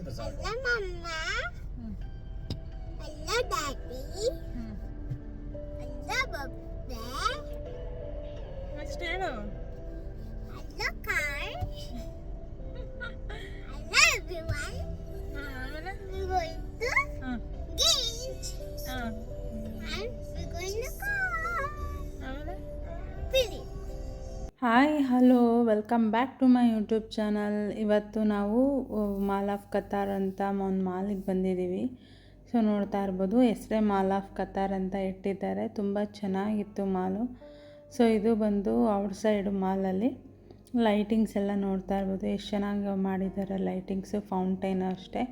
Sino ba? Hello, Mama. Hmm. Hello, Daddy. Hmm. Hello, Bebe. Next, ano? Hello, Ka. Hi, hello, welcome back to my YouTube channel. ಇವತ್ತು ನಾವು mall of Qatar ಅಂತ ಒಂದು ಮಾಲಿಗೆ ಬಂದಿದ್ದೀವಿ so, ನೋಡ್ತಾ ಇರ್ಬೋದು, ಹೆಸರೇ ಮಾಲ್ ಆಫ್ ಕತಾರ್ ಅಂತ ಇಟ್ಟಿದ್ದಾರೆ. ತುಂಬ ಚೆನ್ನಾಗಿತ್ತು ಮಾಲು. ಸೊ, ಇದು ಬಂದು ಔಟ್ ಸೈಡ್ ಮಾಲಲ್ಲಿ ಲೈಟಿಂಗ್ಸ್ ಎಲ್ಲ ನೋಡ್ತಾ ಇರ್ಬೋದು. ಎಷ್ಟು ಚೆನ್ನಾಗಿ ಮಾಡಿದ್ದಾರೆ ಲೈಟಿಂಗ್ಸು, ಫೌಂಟೈನು ಅಷ್ಟೇ.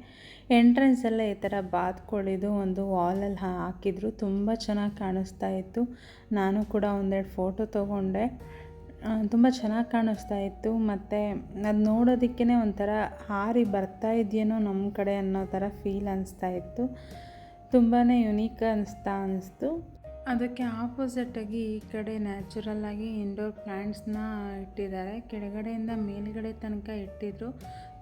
ಎಂಟ್ರೆನ್ಸ್ ಎಲ್ಲ ಈ ಥರ ಬಾತ್ಕೊಳ್ಳಿದು ಒಂದು ವಾಲಲ್ಲಿ ಹಾಕಿದ್ರು. ತುಂಬ ಚೆನ್ನಾಗಿ ಕಾಣಿಸ್ತಾ ಇತ್ತು. ನಾನು ಕೂಡ ಒಂದೆರಡು ಫೋಟೋ ತೊಗೊಂಡೆ. ತುಂಬ ಚೆನ್ನಾಗಿ ಕಾಣಿಸ್ತಾ ಇತ್ತು. ಮತ್ತು ಅದು ನೋಡೋದಕ್ಕೇ ಒಂಥರ ಹಾರಿ ಬರ್ತಾ ಇದೆಯೇನೋ ನಮ್ಮ ಕಡೆ ಅನ್ನೋ ಥರ ಫೀಲ್ ಅನಿಸ್ತಾ ಇತ್ತು. ತುಂಬಾ ಯುನೀಕ್ ಅನಿಸ್ತಾ ಅನ್ನಿಸ್ತು ಅದಕ್ಕೆ ಆಪೋಸಿಟಾಗಿ ಈ ಕಡೆ ನ್ಯಾಚುರಲ್ಲಾಗಿ ಇಂಡೋರ್ ಪ್ಲ್ಯಾಂಟ್ಸ್ನ ಇಟ್ಟಿದ್ದಾರೆ. ಕೆಳಗಡೆಯಿಂದ ಮೇಲುಗಡೆ ತನಕ ಇಟ್ಟಿದ್ರು.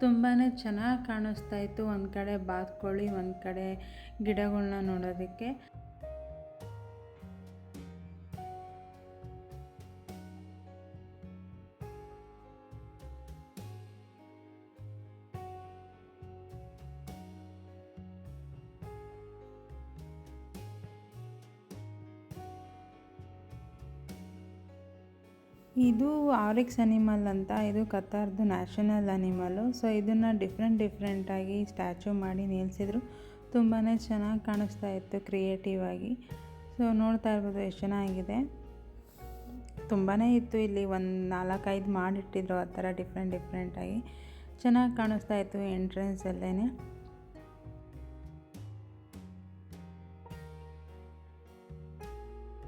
ತುಂಬಾ ಚೆನ್ನಾಗಿ ಕಾಣಿಸ್ತಾ ಇತ್ತು ಒಂದು ಕಡೆ ಬಾತ್ಕೋಳಿ, ಒಂದು ಕಡೆ ಗಿಡಗಳನ್ನ ನೋಡೋದಕ್ಕೆ. ಇದು ಆರಿಕ್ಸ್ ಅನಿಮಲ್ ಅಂತ, ಇದು ಕತಾರ್ದು ನ್ಯಾಷನಲ್ ಅನಿಮಲು. ಸೊ, ಇದನ್ನು ಡಿಫ್ರೆಂಟ್ ಡಿಫ್ರೆಂಟಾಗಿ ಸ್ಟ್ಯಾಚು ಮಾಡಿ ನಿಲ್ಲಿಸಿದ್ರು ತುಂಬಾ ಚೆನ್ನಾಗಿ ಕಾಣಿಸ್ತಾ ಇತ್ತು ಕ್ರಿಯೇಟಿವ್ ಆಗಿ. ಸೊ, ನೋಡ್ತಾ ಇರ್ಬೋದು ಎಷ್ಟು ಚೆನ್ನಾಗಿದೆ. ತುಂಬಾ ಇತ್ತು ಇಲ್ಲಿ ಒಂದು ನಾಲ್ಕೈದು ಮಾಡಿಟ್ಟಿದ್ರು ಆ ಥರ ಡಿಫ್ರೆಂಟ್ ಡಿಫ್ರೆಂಟಾಗಿ ಚೆನ್ನಾಗಿ ಕಾಣಿಸ್ತಾ ಇತ್ತು ಎಂಟ್ರೆನ್ಸಲ್ಲೇ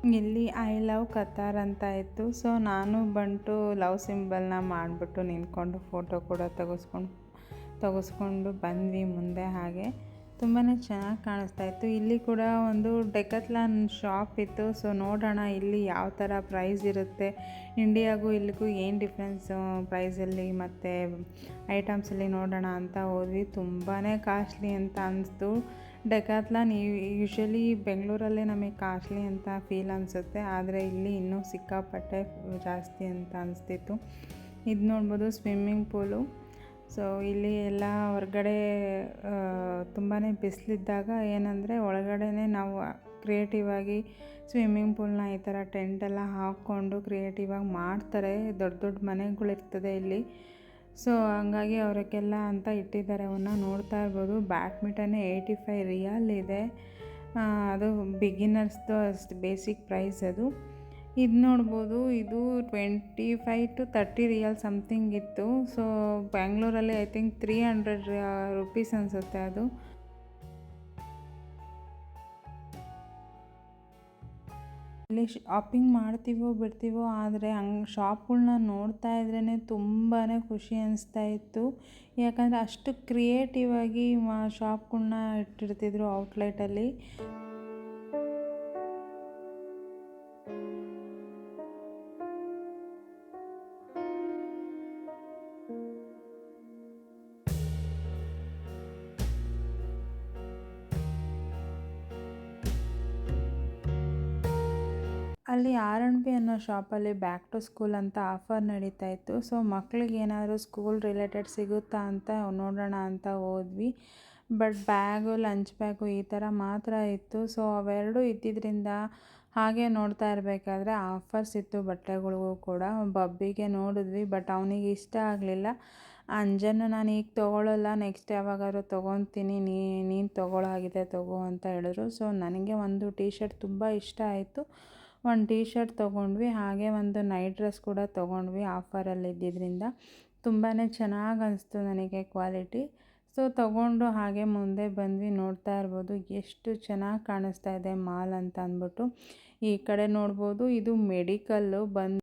ಇಲ್ಲಿ ಐ ಲವ್ ಕತಾರ್ ಅಂತ ಇತ್ತು. ಸೊ ನಾನು ಬಂಟು ಲವ್ ಸಿಂಬಲ್ನ ಮಾಡಿಬಿಟ್ಟು ನಿಂತ್ಕೊಂಡು ಫೋಟೋ ಕೂಡ ತೆಗೆಸ್ಕೊಂಡು ತೆಗೆಸ್ಕೊಂಡು ಬಂದ್ವಿ ಮುಂದೆ ಹಾಗೆ. ತುಂಬಾ ಚೆನ್ನಾಗಿ ಕಾಣಿಸ್ತಾ ಇತ್ತು. ಇಲ್ಲಿ ಕೂಡ ಒಂದು ಡೆಕತ್ಲಾನ್ ಶಾಪ್ ಇತ್ತು. ಸೊ ನೋಡೋಣ ಇಲ್ಲಿ ಯಾವ ಥರ ಪ್ರೈಸ್ ಇರುತ್ತೆ. ಇಂಡಿಯಾಗೂ ಇಲ್ಲಿಗೂ ಏನು ಡಿಫ್ರೆನ್ಸು ಪ್ರೈಸಲ್ಲಿ ಮತ್ತು ಐಟಮ್ಸಲ್ಲಿ ನೋಡೋಣ ಅಂತ ಹೋದ್ವಿ. ತುಂಬಾ ಕಾಸ್ಟ್ಲಿ ಅಂತ ಅನಿಸ್ತು. ಡೆಕಾತ್ಲಾನ್ ಯೂಶ್ವಲಿ ಬೆಂಗಳೂರಲ್ಲೇ ನಮಗೆ ಕಾಸ್ಟ್ಲಿ ಅಂತ ಫೀಲ್ ಅನಿಸುತ್ತೆ. ಆದರೆ ಇಲ್ಲಿ ಇನ್ನೂ ಸಿಕ್ಕಾಪಟ್ಟೆ ಜಾಸ್ತಿ ಅಂತ ಅನಿಸ್ತಿತ್ತು. ಇದು ನೋಡ್ಬೋದು ಸ್ವಿಮ್ಮಿಂಗ್ ಪೂಲು. ಸೊ ಇಲ್ಲಿ ಎಲ್ಲ ಹೊರಗಡೆ ತುಂಬಾ ಬಿಸಿಲಿದ್ದಾಗ ಏನಂದರೆ ಒಳಗಡೆ ನಾವು ಕ್ರಿಯೇಟಿವ್ ಆಗಿ ಸ್ವಿಮ್ಮಿಂಗ್ ಪೂಲ್ನ ಈ ಥರ ಟೆಂಟೆಲ್ಲ ಹಾಕ್ಕೊಂಡು ಕ್ರಿಯೇಟಿವ್ ಆಗಿ ಮಾಡ್ತಾರೆ. ದೊಡ್ಡ ದೊಡ್ಡ ಮನೆಗಳಿರ್ತದೆ ಇಲ್ಲಿ. ಸೊ ಹಂಗಾಗಿ ಅವರಕ್ಕೆಲ್ಲ ಅಂತ ಇಟ್ಟಿದ್ದಾರೆ. ಅವನ್ನ ನೋಡ್ತಾ ಇರ್ಬೋದು. ಬ್ಯಾಡ್ಮಿಟನ್ ಏಯ್ಟಿ ಫೈವ್ ರಿಯಲ್ ಇದೆ. ಅದು ಬಿಗಿನರ್ಸ್ದು ಅಷ್ಟು ಬೇಸಿಕ್ ಪ್ರೈಸ್ ಅದು. ಇದು ನೋಡ್ಬೋದು, ಇದು twenty five to thirty riyal something ಇತ್ತು ಸೊ ಬ್ಯಾಂಗ್ಳೂರಲ್ಲಿ I think three hundred rupees ಅನಿಸುತ್ತೆ ಅದು. ಇಲ್ಲಿ ಶಾಪಿಂಗ್ ಮಾಡ್ತೀವೋ ಬಿಡ್ತೀವೋ, ಆದರೆ ಹಂಗ್ ಶಾಪ್ಗಳ್ನ ನೋಡ್ತಾ ಇದ್ರೇ ತುಂಬಾ ಖುಷಿ ಅನಿಸ್ತಾ ಇತ್ತು. ಯಾಕಂದರೆ ಅಷ್ಟು ಕ್ರಿಯೇಟಿವ್ ಆಗಿ ಮಾ ಶಾಪ್ಗಳ್ನ ಇಟ್ಟಿರ್ತಿದ್ರು ಔಟ್ಲೆಟಲ್ಲಿ ಆರ್ ಆ್ಯಂಡ್ ಬಿ ಅನ್ನೋ ಶಾಪಲ್ಲಿ ಬ್ಯಾಕ್ ಟು ಸ್ಕೂಲ್ ಅಂತ ಆಫರ್ ನಡೀತಾ ಇತ್ತು. ಸೊ ಮಕ್ಳಿಗೆ ಏನಾದರೂ ಸ್ಕೂಲ್ ರಿಲೇಟೆಡ್ ಸಿಗುತ್ತಾ ಅಂತ ನೋಡೋಣ ಅಂತ ಹೋದ್ವಿ. ಬಟ್ ಬ್ಯಾಗು ಲಂಚ್ ಬ್ಯಾಗು ಈ ಥರ ಮಾತ್ರ ಇತ್ತು. ಸೊ ಅವೆರಡೂ ಇದ್ದಿದ್ದರಿಂದ ಹಾಗೆ ನೋಡ್ತಾ ಇರಬೇಕಾದ್ರೆ ಆಫರ್ಸ್ ಇತ್ತು ಬಟ್ಟೆಗಳಿಗೂ ಕೂಡ. ಬಬ್ಬಿಗೆ ನೋಡಿದ್ವಿ ಬಟ್ ಅವನಿಗೆ ಇಷ್ಟ ಆಗಲಿಲ್ಲ. ಅಂಜನ್ನು ನಾನು ಈಗ ತೊಗೊಳ್ಳಲ್ಲ ನೆಕ್ಸ್ಟ್ ಯಾವಾಗಾದ್ರೂ ತೊಗೊತೀನಿ, ನೀ, ನೀನು ತೊಗೊಳ್ಳೋ ಹಾಗಿದೆ ತೊಗೋ ಅಂತ ಹೇಳಿದ್ರು. ಸೊ ನನಗೆ ಒಂದು ಟೀ ಶರ್ಟ್ ತುಂಬ ಇಷ್ಟ ಆಯಿತು. ಒಂದು ಟೀ ಶರ್ಟ್ ತೊಗೊಂಡ್ವಿ, ಹಾಗೆ ಒಂದು ನೈಟ್ ಡ್ರೆಸ್ ಕೂಡ ತೊಗೊಂಡ್ವಿ ಆಫರಲ್ಲಿ ಇದ್ದಿದ್ದರಿಂದ ತುಂಬಾ ಚೆನ್ನಾಗಿ ಅನಿಸ್ತು ನನಗೆ ಕ್ವಾಲಿಟಿ. ಸೊ, ತೊಗೊಂಡು ಹಾಗೆ ಮುಂದೆ ಬಂದ್ವಿ, ನೋಡ್ತಾ ಇರ್ಬೋದು. ಎಷ್ಟು ಚೆನ್ನಾಗಿ ಕಾಣಿಸ್ತಾ ಇದೆ ಮಾಲ್ ಅಂತ ಅಂದ್ಬಿಟ್ಟು ಈ ಕಡೆ ನೋಡ್ಬೋದು, ಇದು ಮೆಡಿಕಲ್ಲು ಬಂದು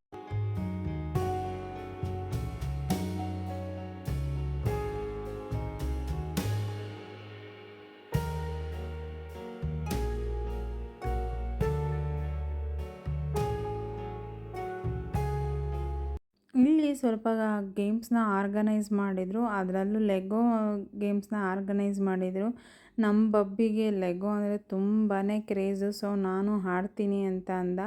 ಇಲ್ಲಿ ಸ್ವಲ್ಪ ಗೇಮ್ಸ್ನ ಆರ್ಗನೈಸ್ ಮಾಡಿದರು. ಅದರಲ್ಲೂ ಲೆಗೋ ಗೇಮ್ಸ್ನ ಆರ್ಗನೈಸ್ ಮಾಡಿದರು. ನಮ್ಮ ಬಬ್ಬಿಗೆ ಲೆಗೋ ಅಂದರೆ ತುಂಬಾ ಕ್ರೇಜು, ಸೊ ನಾನು ಆಡ್ತೀನಿ ಅಂತ ಅಂದ.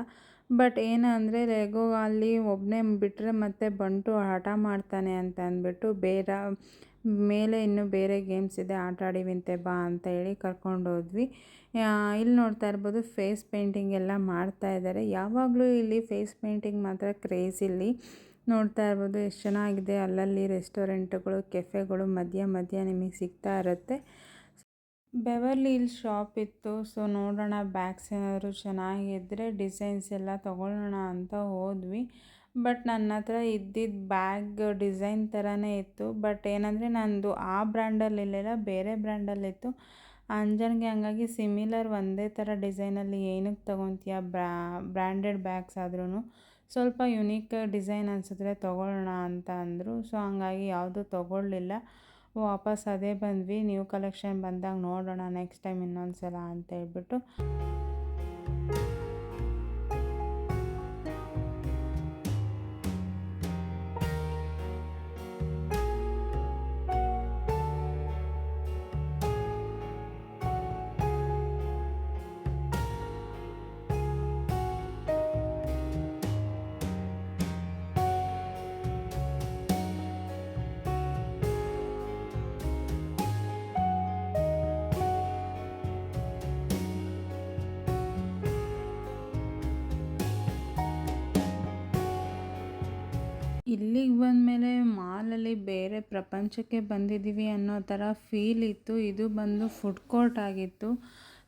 ಬಟ್ ಏನಂದರೆ ಲೆಗೋ ಅಲ್ಲಿ ಒಬ್ಬನೇ ಬಿಟ್ಟರೆ ಮತ್ತೆ ಬಂಟು ಹಠ ಮಾಡ್ತಾನೆ ಅಂತ ಅಂದ್ಬಿಟ್ಟು ಬೇರೆ, ಮೇಲೆ ಇನ್ನೂ ಬೇರೆ ಗೇಮ್ಸ್ ಇದೆ ಆಟ ಆಡಿವಿಂತೆ ಬಾ ಅಂತ ಹೇಳಿ ಕರ್ಕೊಂಡು ಹೋದ್ವಿ ಇಲ್ಲಿ ನೋಡ್ತಾ ಇರ್ಬೋದು ಫೇಸ್ ಪೇಂಟಿಂಗ್ ಎಲ್ಲ ಮಾಡ್ತಾ ಇದ್ದಾರೆ. ಯಾವಾಗಲೂ ಇಲ್ಲಿ ಫೇಸ್ ಪೇಂಟಿಂಗ್ ಮಾತ್ರ ಕ್ರೇಜ್ ಇಲ್ಲಿ. ನೋಡ್ತಾ ಇರ್ಬೋದು ಎಷ್ಟು ಚೆನ್ನಾಗಿದೆ. ಅಲ್ಲಲ್ಲಿ ರೆಸ್ಟೋರೆಂಟ್ಗಳು, ಕೆಫೆಗಳು ಮಧ್ಯ ಮಧ್ಯ ನಿಮಗೆ ಸಿಗ್ತಾ ಇರುತ್ತೆ. ಬೆವರ್ಲಿ ಇಲ್ಲಿ ಶಾಪ್ ಇತ್ತು. ಸೊ, ನೋಡೋಣ ಬ್ಯಾಗ್ಸ್ ಏನಾದರೂ ಚೆನ್ನಾಗಿದ್ದರೆ ಡಿಸೈನ್ಸ್ ಎಲ್ಲ ತೊಗೊಳ್ಳೋಣ ಅಂತ ಹೋದ್ವಿ. ಬಟ್ ನನ್ನ ಹತ್ರ ಇದ್ದಿದ್ದ ಬ್ಯಾಗ್ ಡಿಸೈನ್ ಥರನೇ ಇತ್ತು. ಬಟ್ ಏನಂದರೆ ನಂದು ಆ ಬ್ರ್ಯಾಂಡಲ್ಲಿ ಇರಲಿಲ್ಲ, ಬೇರೆ ಬ್ರ್ಯಾಂಡಲ್ಲಿತ್ತು ಅಂಜನ್ಗೆ ಹಂಗಾಗಿ ಸಿಮಿಲರ್ ಒಂದೇ ಥರ ಡಿಸೈನಲ್ಲಿ ಏನಕ್ಕೆ ತೊಗೊತೀಯ ಬ್ರಾ, ಬ್ರ್ಯಾಂಡೆಡ್ ಬ್ಯಾಗ್ಸ್ ಆದ್ರೂ ಸ್ವಲ್ಪ ಯುನೀಕ್ ಡಿಸೈನ್ ಅನಿಸಿದ್ರೆ ತೊಗೊಳ್ಳೋಣ ಅಂತ ಅಂದರು. ಸೊ ಹಂಗಾಗಿ ಯಾವುದೂ ತೊಗೊಳ್ಳಿಲ್ಲ. ವಾಪಸ್ ಅದೇ ಬಂದ್ವಿ. ನ್ಯೂ ಕಲೆಕ್ಷನ್ ಬಂದಾಗ ನೋಡೋಣ ನೆಕ್ಸ್ಟ್ ಟೈಮ್ ಇನ್ನೊಂದು ಸಲ ಅಂತ ಹೇಳ್ಬಿಟ್ಟು. ಇಲ್ಲಿಗೆ ಬಂದಮೇಲೆ ಮಾಲಲ್ಲಿ ಬೇರೆ ಪ್ರಪಂಚಕ್ಕೆ ಬಂದಿದ್ದೀವಿ ಅನ್ನೋ ಥರ ಫೀಲ್ ಇತ್ತು. ಇದು ಬಂದು ಫುಡ್ ಕೋರ್ಟ್ ಆಗಿತ್ತು.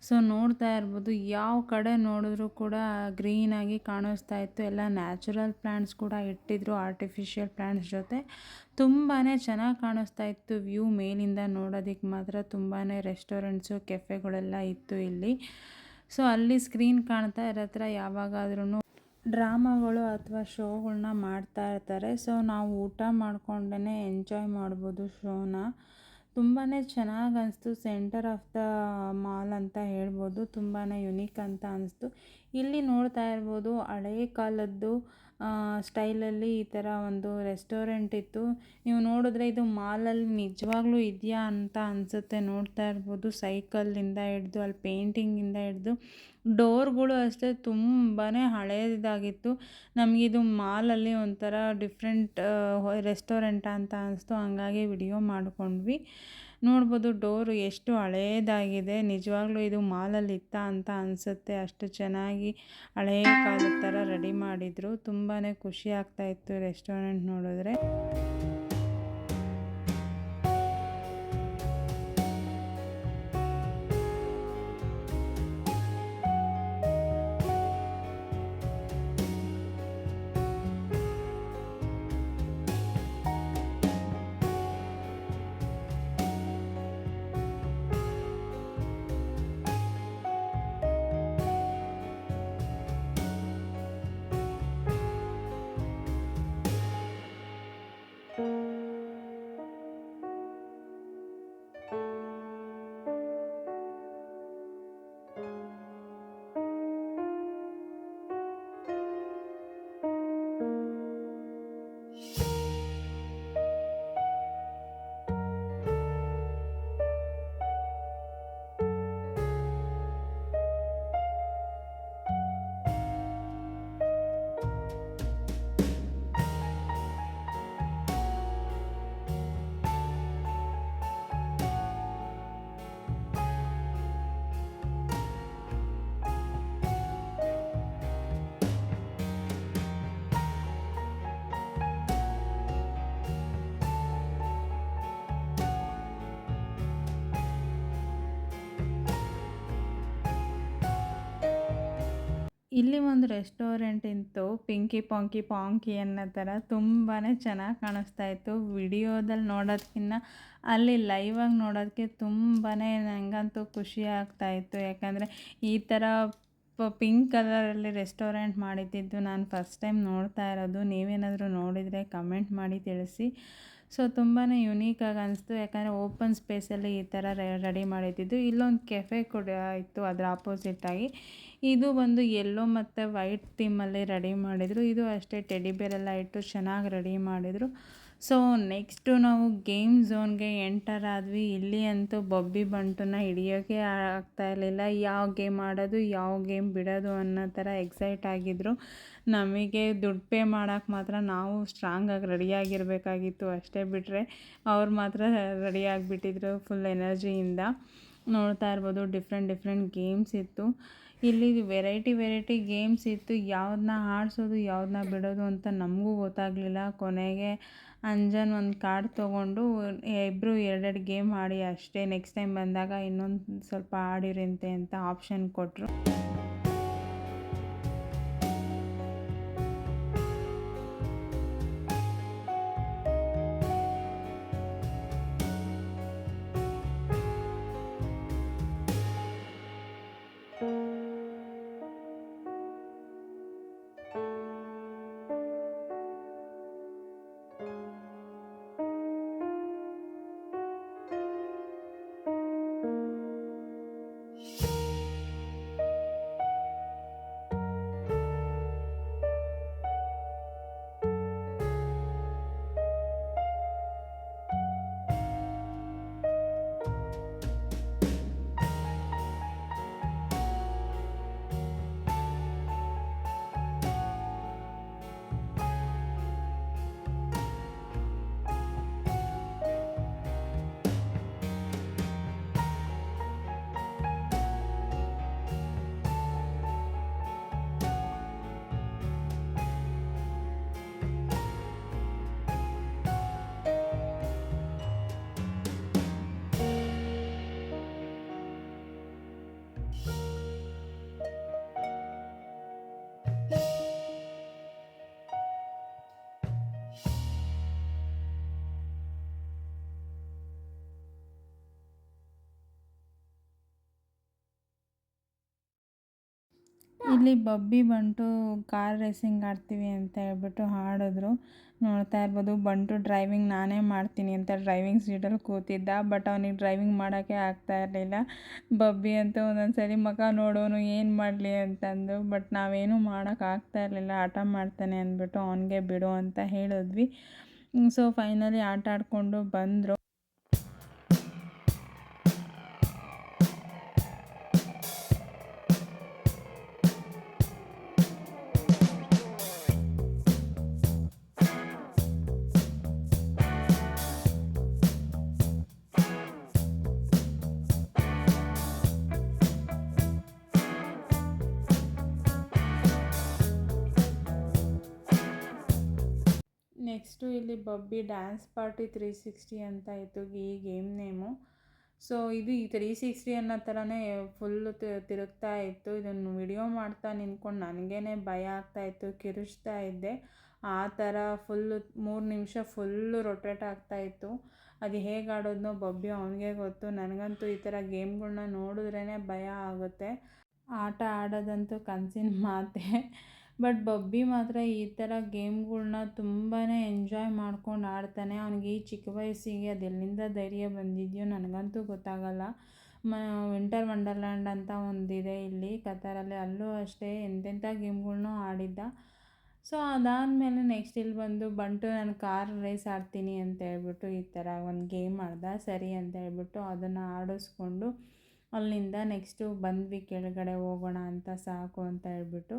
ಸೊ ನೋಡ್ತಾ ಇರ್ಬೋದು. ಯಾವ ಕಡೆ ನೋಡಿದ್ರು ಕೂಡ ಗ್ರೀನಾಗಿ ಕಾಣಿಸ್ತಾ ಇತ್ತು. ಎಲ್ಲ ನ್ಯಾಚುರಲ್ ಪ್ಲ್ಯಾಂಟ್ಸ್ ಕೂಡ ಇಟ್ಟಿದ್ರು ಆರ್ಟಿಫಿಷಿಯಲ್ ಪ್ಲ್ಯಾಂಟ್ಸ್ ಜೊತೆ. ತುಂಬಾ ಚೆನ್ನಾಗಿ ಕಾಣಿಸ್ತಾ ಇತ್ತು. ವ್ಯೂ ಮೇಲಿಂದ ನೋಡೋದಕ್ಕೆ ಮಾತ್ರ ತುಂಬಾ ರೆಸ್ಟೋರೆಂಟ್ಸು ಕೆಫೆಗಳೆಲ್ಲ ಇತ್ತು ಇಲ್ಲಿ. ಸೊ ಅಲ್ಲಿ ಸ್ಕ್ರೀನ್ ಕಾಣ್ತಾ ಇರೋ ಹತ್ರ ಯಾವಾಗಾದ್ರೂ ಡ್ರಾಮಾಗಳು ಅಥವಾ ಶೋಗಳನ್ನ ಮಾಡ್ತಾ ಇರ್ತಾರೆ. ಸೊ, ನಾವು ಊಟ ಮಾಡ್ಕೊಂಡೇ ಎಂಜಾಯ್ ಮಾಡ್ಬೋದು ಶೋನ. ತುಂಬಾ ಚೆನ್ನಾಗಿ ಅನಿಸ್ತು. ಸೆಂಟರ್ ಆಫ್ ದ ಮಾಲ್ ಅಂತ ಹೇಳ್ಬೋದು. ತುಂಬಾ ಯುನೀಕ್ ಅಂತ ಅನಿಸ್ತು. ಇಲ್ಲಿ ನೋಡ್ತಾ ಇರ್ಬೋದು ಹಳೆಯ ಕಾಲದ್ದು ಸ್ಟೈಲಲ್ಲಿ ಈ ಥರ ಒಂದು ರೆಸ್ಟೋರೆಂಟ್ ಇತ್ತು. ನೀವು ನೋಡಿದ್ರೆ ಇದು ಮಾಲಲ್ಲಿ ನಿಜವಾಗ್ಲೂ ಇದೆಯಾ ಅಂತ ಅನಿಸುತ್ತೆ. ನೋಡ್ತಾ ಇರ್ಬೋದು ಸೈಕಲ್ಲಿಂದ ಹಿಡ್ದು, ಅಲ್ಲಿ ಪೇಂಟಿಂಗಿಂದ ಹಿಡ್ದು. ಡೋರ್ಗಳು ಅಷ್ಟೇ ತುಂಬಾ ಹಳೇದಾಗಿತ್ತು ನಮಗಿದು ಮಾಲಲ್ಲಿ ಒಂಥರ ಡಿಫ್ರೆಂಟ್ ರೆಸ್ಟೋರೆಂಟ್ ಅಂತ ಅನಿಸ್ತು. ಹಂಗಾಗಿ ವಿಡಿಯೋ ಮಾಡಿಕೊಂಡ್ವಿ. ನೋಡ್ಬೋದು ಡೋರು ಎಷ್ಟು ಹಳೇದಾಗಿದೆ. ನಿಜವಾಗ್ಲೂ ಇದು ಮಾಲಲ್ಲಿ ಇತ್ತ ಅಂತ ಅನಿಸುತ್ತೆ. ಅಷ್ಟು ಚೆನ್ನಾಗಿ ಹಳೇ ಕಾಲದ ಥರ ರೆಡಿ ಮಾಡಿದರು. ತುಂಬಾ ಖುಷಿ ಆಗ್ತಾಯಿತ್ತು ರೆಸ್ಟೋರೆಂಟ್ ನೋಡಿದ್ರೆ. ಇಲ್ಲಿ ಒಂದು ರೆಸ್ಟೋರೆಂಟ್ ಇತ್ತು ಪಿಂಕಿ ಪಾಂಕಿ ಪಾಂಕಿ ಅನ್ನೋ ಥರ ತುಂಬಾ ಚೆನ್ನಾಗಿ ಕಾಣಿಸ್ತಾ ಇತ್ತು. ವಿಡಿಯೋದಲ್ಲಿ ನೋಡೋದಕ್ಕಿಂತ ಅಲ್ಲಿ ಲೈವಾಗಿ ನೋಡೋದಕ್ಕೆ ತುಂಬಾ ನನಗಂತೂ ಖುಷಿ ಆಗ್ತಾಯಿತ್ತು ಯಾಕಂದರೆ ಈ ಥರ ಪಿಂಕ್ ಕಲರಲ್ಲಿ ರೆಸ್ಟೋರೆಂಟ್ ಮಾಡಿದ್ದಿದ್ದು ನಾನು ಫಸ್ಟ್ ಟೈಮ್ ನೋಡ್ತಾ ಇರೋದು. ನೀವೇನಾದರೂ ನೋಡಿದರೆ ಕಮೆಂಟ್ ಮಾಡಿ ತಿಳಿಸಿ. ಸೊ ತುಂಬಾ ಯುನೀಕಾಗಿ ಅನಿಸ್ತು. ಯಾಕಂದರೆ ಓಪನ್ ಸ್ಪೇಸಲ್ಲಿ ಈ ಥರ ರೆಡಿ ಮಾಡಿದ್ದಿದ್ದು ಇಲ್ಲೊಂದು ಕೆಫೆ ಕೂಡ ಇತ್ತು ಅದರ ಆಪೋಸಿಟಾಗಿ ಇದು ಬಂದು ಯೆಲ್ಲೋ ಮತ್ತು ವೈಟ್ ಥೀಮಲ್ಲಿ ರೆಡಿ ಮಾಡಿದರು. ಇದು ಅಷ್ಟೇ ಟೆಡಿ ಬೇರೆಲ್ಲ ಇಟ್ಟು ಚೆನ್ನಾಗಿ ರೆಡಿ ಮಾಡಿದರು. ಸೊ ನೆಕ್ಸ್ಟು ನಾವು ಗೇಮ್ ಝೋನ್ಗೆ ಎಂಟರ್ ಆದ್ವಿ. ಇಲ್ಲಿ ಅಂತೂ ಬಬ್ಬಿ ಬಂಟುನ ಹಿಡಿಯೋಕ್ಕೆ ಆಗ್ತಾ ಇರಲಿಲ್ಲ. ಯಾವ ಗೇಮ್ ಆಡೋದು, ಯಾವ ಗೇಮ್ ಬಿಡೋದು ಅನ್ನೋ ಥರ ಎಕ್ಸೈಟ್ ಆಗಿದ್ದರು ನಮಗೆ ದುಡ್ಡು ಪೇ ಮಾಡೋಕೆ ಮಾತ್ರ ನಾವು ಸ್ಟ್ರಾಂಗಾಗಿ ರೆಡಿಯಾಗಿರಬೇಕಾಗಿತ್ತು ಅಷ್ಟೇ ಬಿಟ್ಟರೆ ಅವ್ರು ಮಾತ್ರ ರೆಡಿಯಾಗಿಬಿಟ್ಟಿದ್ರು ಫುಲ್ ಎನರ್ಜಿಯಿಂದ ನೋಡ್ತಾ ಇರ್ಬೋದು ಡಿಫ್ರೆಂಟ್ ಡಿಫ್ರೆಂಟ್ ಗೇಮ್ಸ್ ಇತ್ತು. ಇಲ್ಲಿ ವೆರೈಟಿ ವೆರೈಟಿ ಗೇಮ್ಸ್ ಇತ್ತು. ಯಾವ್ದನ್ನ ಆಡಿಸೋದು ಯಾವ್ದನ್ನ ಬಿಡೋದು ಅಂತ ನಮಗೂ ಗೊತ್ತಾಗಲಿಲ್ಲ. ಕೊನೆಗೆ ಅಂಜನ್ ಒಂದು ಕಾರ್ಡ್ ತೊಗೊಂಡು ಇಬ್ಬರು ಎರಡೆರಡು ಗೇಮ್ ಆಡಿ ಅಷ್ಟೇ. ನೆಕ್ಸ್ಟ್ ಟೈಮ್ ಬಂದಾಗ ಇನ್ನೊಂದು ಸ್ವಲ್ಪ ಆಡಿರಂತೆ ಅಂತ ಆಪ್ಷನ್ ಕೊಟ್ಟರು ಇಲ್ಲಿ ಬಬ್ಬಿ ಬಂಟು ಕಾರ್ ರೇಸಿಂಗ್ ಆಡ್ತೀವಿ ಅಂತ ಹೇಳ್ಬಿಟ್ಟು ಹಾಡಿದ್ರು. ನೋಡ್ತಾ ಇರ್ಬೋದು, ಬಂಟು ಡ್ರೈವಿಂಗ್ ನಾನೇ ಮಾಡ್ತೀನಿ ಅಂತ ಡ್ರೈವಿಂಗ್ ಸೀಟಲ್ಲಿ ಕೂತಿದ್ದ, ಬಟ್ ಅವನಿಗೆ ಡ್ರೈವಿಂಗ್ ಮಾಡೋಕ್ಕೆ ಆಗ್ತಾ ಇರಲಿಲ್ಲ. ಬಬ್ಬಿ ಅಂತೂ ಒಂದೊಂದು ಸರಿ ಮಗ ನೋಡೋನು ಏನು ಮಾಡಲಿ ಅಂತಂದು, ಬಟ್ ನಾವೇನು ಮಾಡೋಕೆ ಆಗ್ತಾ ಇರಲಿಲ್ಲ, ಆಟ ಮಾಡ್ತಾನೆ ಅಂದ್ಬಿಟ್ಟು ಅವನಿಗೆ ಬಿಡು ಅಂತ ಹೇಳಿದ್ವಿ. ಸೊ ಫೈನಲಿ ಆಟ ಆಡಿಕೊಂಡು ಬಂದರು. ನೆಕ್ಸ್ಟು ಇಲ್ಲಿ ಬಬ್ಬಿ ಡ್ಯಾನ್ಸ್ ಪಾರ್ಟಿ ತ್ರೀ ಸಿಕ್ಸ್ಟಿ ಅಂತ ಇತ್ತು, ಈ ಗೇಮ್ ನೇಮು ಸೊ ಇದು ಈ ತ್ರೀ ಸಿಕ್ಸ್ಟಿ ಅನ್ನೋ ಥರನೇ ಫುಲ್ಲು ತಿರುಗ್ತಾ ಇತ್ತು. ಇದನ್ನು ವಿಡಿಯೋ ಮಾಡ್ತಾ ನಿಂತ್ಕೊಂಡು ನನಗೇ ಭಯ ಆಗ್ತಾ ಇತ್ತು, ಕಿರುಚ್ತಾ ಇದ್ದೆ. ಆ ಥರ ಫುಲ್ಲು ಮೂರು ನಿಮಿಷ ಫುಲ್ಲು ರೊಟೇಟ್ ಆಗ್ತಾ ಇತ್ತು. ಅದು ಹೇಗೆ ಆಡೋದನ್ನೋ ಬಬ್ಬಿ ಅವನಿಗೆ ಗೊತ್ತು. ನನಗಂತೂ ಈ ಥರ ಗೇಮ್ಗಳನ್ನ ನೋಡಿದ್ರೇ ಭಯ ಆಗುತ್ತೆ. ಆಟ ಆಡೋದಂತೂ ಕನಸಿನ ಮಾತೆ. ಬಟ್ ಬಬ್ಬಿ ಮಾತ್ರ ಈ ಥರ ಗೇಮ್ಗಳನ್ನ ತುಂಬಾ ಎಂಜಾಯ್ ಮಾಡ್ಕೊಂಡು ಆಡ್ತಾನೆ. ಅವ್ನಿಗೆ ಈ ಚಿಕ್ಕ ವಯಸ್ಸಿಗೆ ಅದೆಲ್ಲಿಂದ ಧೈರ್ಯ ಬಂದಿದೆಯೋ ನನಗಂತೂ ಗೊತ್ತಾಗಲ್ಲ. ಮ, ವಿಂಟರ್ ವಂಡರ್ಲ್ಯಾಂಡ್ ಅಂತ ಒಂದಿದೆ ಇಲ್ಲಿ, ಕತಾರಲ್ಲಿ ಅಲ್ಲೂ ಅಷ್ಟೇ ಎಂತೆಂಥ ಗೇಮ್ಗಳ್ನೂ ಆಡಿದ್ದ. ಸೊ, ಅದಾದಮೇಲೆ ನೆಕ್ಸ್ಟ್ ಇಲ್ಲಿ ಬಂದು ಬಂಟು ನಾನು ಕಾರ್ ರೇಸ್ ಆಡ್ತೀನಿ ಅಂತ ಹೇಳ್ಬಿಟ್ಟು ಈ ಥರ ಒಂದು ಗೇಮ್ ಆಡ್ದ. ಸರಿ ಅಂತ ಹೇಳ್ಬಿಟ್ಟು ಅದನ್ನು ಆಡಿಸ್ಕೊಂಡು ಅಲ್ಲಿಂದ ನೆಕ್ಸ್ಟು ಬಂದ್ವಿ, ಕೆಳಗಡೆ ಹೋಗೋಣ ಅಂತ ಸಾಕು ಅಂತ ಹೇಳ್ಬಿಟ್ಟು.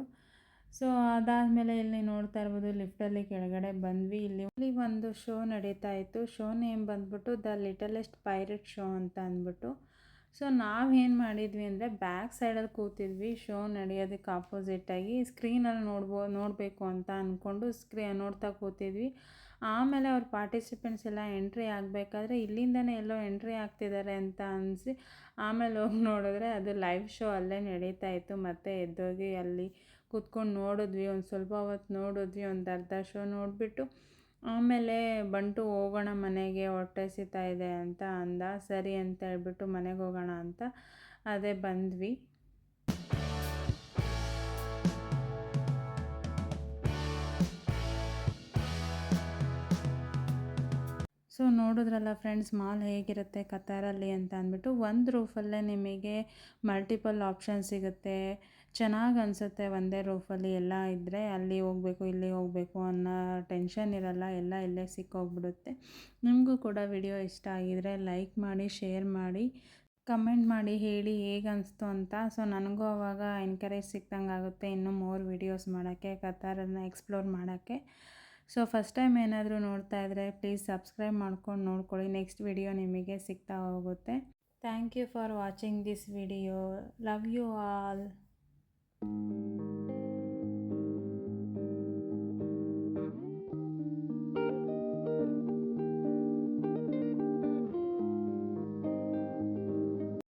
ಸೊ ಅದಾದಮೇಲೆ ಇಲ್ಲಿ ನೋಡ್ತಾ ಇರ್ಬೋದು ಲಿಫ್ಟಲ್ಲಿ ಕೆಳಗಡೆ ಬಂದ್ವಿ. ಇಲ್ಲಿ ಇಲ್ಲಿ ಒಂದು ಶೋ ನಡೀತಾ ಇತ್ತು. ಶೋ ನೇಮ್ ಬಂದ್ಬಿಟ್ಟು ದ ಲಿಟಲೆಸ್ಟ್ ಪೈರೆಟ್ ಶೋ ಅಂತ ಅಂದ್ಬಿಟ್ಟು. ಸೊ ನಾವೇನು ಮಾಡಿದ್ವಿ ಅಂದರೆ ಬ್ಯಾಕ್ ಸೈಡಲ್ಲಿ ಕೂತಿದ್ವಿ. ಶೋ ನಡೆಯೋದಕ್ಕೆ ಆಪೋಸಿಟ್ಟಾಗಿ ಸ್ಕ್ರೀನಲ್ಲಿ ನೋಡ್ಬೋ, ನೋಡಬೇಕು ಅಂತ ಅಂದ್ಕೊಂಡು ಸ್ಕ್ರೀ ನೋಡ್ತಾ ಕೂತಿದ್ವಿ. ಆಮೇಲೆ ಅವ್ರ ಪಾರ್ಟಿಸಿಪೆಂಟ್ಸ್ ಎಲ್ಲ ಎಂಟ್ರಿ ಆಗಬೇಕಾದ್ರೆ, ಇಲ್ಲಿಂದನೇ ಎಲ್ಲೋ ಎಂಟ್ರಿ ಆಗ್ತಿದ್ದಾರೆ ಅಂತ ಅನಿಸಿ, ಆಮೇಲೆ ಹೋಗಿ ನೋಡಿದ್ರೆ ಅದು ಲೈವ್ ಶೋ ಅಲ್ಲೇ ನಡೀತಾ ಇತ್ತು. ಮತ್ತೆ ಎದ್ದೋಗಿ ಅಲ್ಲಿ ಕೂತ್ಕೊಂಡು ನೋಡಿದ್ವಿ, ಒಂದು ಸ್ವಲ್ಪ ಹೊತ್ತು ನೋಡಿದ್ವಿ, ಒಂದು ಅರ್ಧ ಶೋ ನೋಡಿಬಿಟ್ಟು ಆಮೇಲೆ ಬಂಟು ಹೋಗೋಣ ಮನೆಗೆ, ಹೊಟ್ಟೆ ಸಿತಾ ಇದೆ ಅಂತ ಅಂದ. ಸರಿ ಅಂತ ಹೇಳ್ಬಿಟ್ಟು ಮನೆಗೆ ಹೋಗೋಣ ಅಂತ ಅದೇ ಬಂದ್ವಿ. ಸೊ ನೋಡಿದ್ರಲ್ಲ ಫ್ರೆಂಡ್ಸ್ ಮಾಲ್ ಹೇಗಿರುತ್ತೆ, ಕತಾರಲ್ಲಿ ಅಂತ ಅಂದ್ಬಿಟ್ಟು ಒಂದು ರೂಫಲ್ಲೇ ನಿಮಗೆ ಮಲ್ಟಿಪಲ್ ಆಪ್ಷನ್ ಸಿಗುತ್ತೆ. ಚೆನ್ನಾಗಿ ಅನಿಸುತ್ತೆ ಒಂದೇ ರೂಫಲ್ಲಿ ಎಲ್ಲ ಇದ್ದರೆ ಅಲ್ಲಿ ಹೋಗಬೇಕು, ಇಲ್ಲಿ ಹೋಗಬೇಕು ಅನ್ನೋ ಟೆನ್ಷನ್ ಇರಲ್ಲ, ಎಲ್ಲ ಇಲ್ಲೇ ಸಿಕ್ಕೋಗ್ಬಿಡುತ್ತೆ. ನಿಮಗೂ ಕೂಡ ವಿಡಿಯೋ ಇಷ್ಟ ಆಗಿದರೆ ಲೈಕ್ ಮಾಡಿ, ಶೇರ್ ಮಾಡಿ, ಕಮೆಂಟ್ ಮಾಡಿ, ಹೇಳಿ ಹೇಗೆ ಅನಿಸ್ತು ಅಂತ. ಸೊ, ನನಗೂ ಅವಾಗ ಎನ್ಕರೇಜ್ ಸಿಕ್ದಂಗೆ ಆಗುತ್ತೆ ಇನ್ನೂ ಮೋರ್ ವಿಡಿಯೋಸ್ ಮಾಡೋಕ್ಕೆ ಕತಾರನ್ನು ಎಕ್ಸ್ಪ್ಲೋರ್ ಮಾಡೋಕ್ಕೆ. ಸೊ ಫಸ್ಟ್ ಟೈಮ್ ಏನಾದರೂ ನೋಡ್ತಾ ಇದ್ದರೆ ಪ್ಲೀಸ್ ಸಬ್ಸ್ಕ್ರೈಬ್ ಮಾಡ್ಕೊಂಡು ನೋಡ್ಕೊಳ್ಳಿ ನೆಕ್ಸ್ಟ್ ವಿಡಿಯೋ ನಿಮಗೆ ಸಿಗ್ತಾ ಹೋಗುತ್ತೆ. Thank you for watching this video love you all thank you